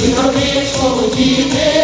জীবনে সজিতে